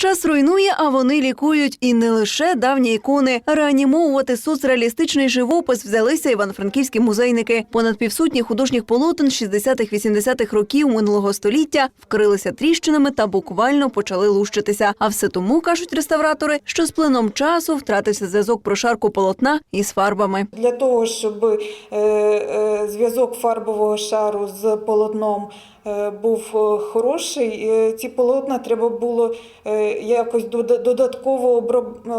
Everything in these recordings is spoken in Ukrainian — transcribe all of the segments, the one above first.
Час руйнує, а вони лікують. І не лише давні ікони. Реанімовувати соцреалістичний живопис взялися івано-франківські музейники. Понад півсотні художніх полотен 60-х-80-х років минулого століття вкрилися тріщинами та буквально почали лущитися. А все тому, кажуть реставратори, що з плином часу втратився зв'язок прошарку полотна із фарбами. Для того, щоб е, е, зв'язок фарбового шару з полотном був е, хороший, е, ці полотна треба було е, якось дода- додатково е,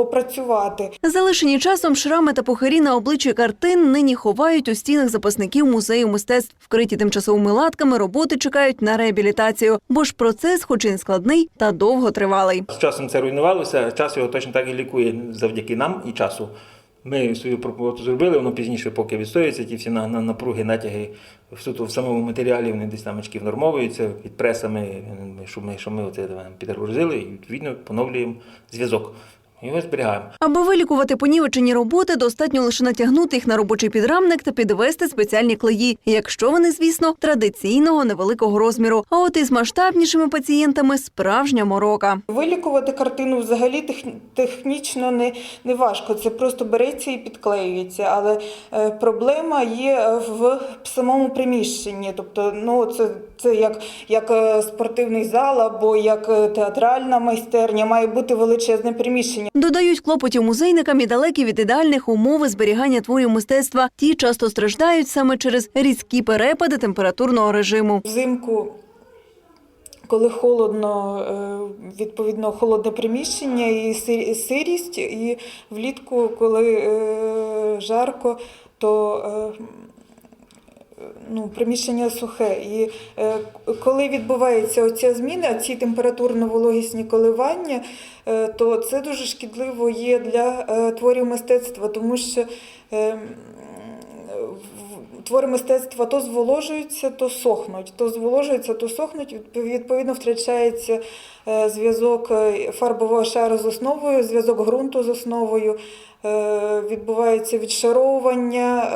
опрацювати. Залишені часом шрами та похирі на обличчі картин нині ховають у стінах запасників музею мистецтв. Вкриті тимчасовими латками роботи чекають на реабілітацію, бо ж процес, хоч і не складний, та довготривалий. З часом це руйнувалося, час його точно так і лікує завдяки нам і часу. Ми свою роботу зробили, воно пізніше, поки відстоюється, ті всі на, на, напруги, натяги суто в самому матеріалі, вони десь там очки внормовуються під пресами, що ми, що ми оце підгрузили і відповідно поновлюємо зв'язок. І його зберігаємо. Аби вилікувати понівечені роботи, достатньо лише натягнути їх на робочий підрамник та підвести спеціальні клеї, якщо вони, звісно, традиційного невеликого розміру. А от із масштабнішими пацієнтами справжня морока. Вилікувати картину взагалі технічно не, не важко. Це просто береться і підклеюється. Але е, проблема є в самому приміщенні. Тобто, ну це, це як, як е, спортивний зал або як е, театральна майстерня. Має бути величезне приміщення. Додають клопотів музейникам і далекі від ідеальних умови зберігання творів мистецтва. Ті часто страждають саме через різкі перепади температурного режиму. Взимку, коли холодно, е, відповідно, холодне приміщення і си- сирість, і влітку, коли е, жарко, то е, ну, приміщення сухе. І е, коли відбувається оця зміна, ці температурно-вологісні коливання, е, то це дуже шкідливо є для е, творів мистецтва, тому що е, твори мистецтва то зволожуються, то сохнуть, то зволожуються, то сохнуть. Відповідно, втрачається е, зв'язок е, фарбового шару з основою, зв'язок ґрунту з основою, е, відбувається відшаровування,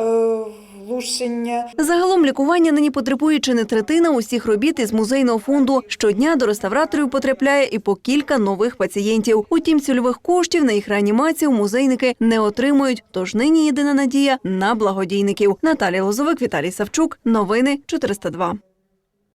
влушення. Загалом лікування нині потребує чи не третина усіх робіт із музейного фонду. Щодня до реставраторів потрапляє і по кілька нових пацієнтів. Утім, цільових коштів на їх реанімацію музейники не отримують. Тож нині єдина надія на благодійників. Наталія Лозовик, Віталій Савчук. Новини 402.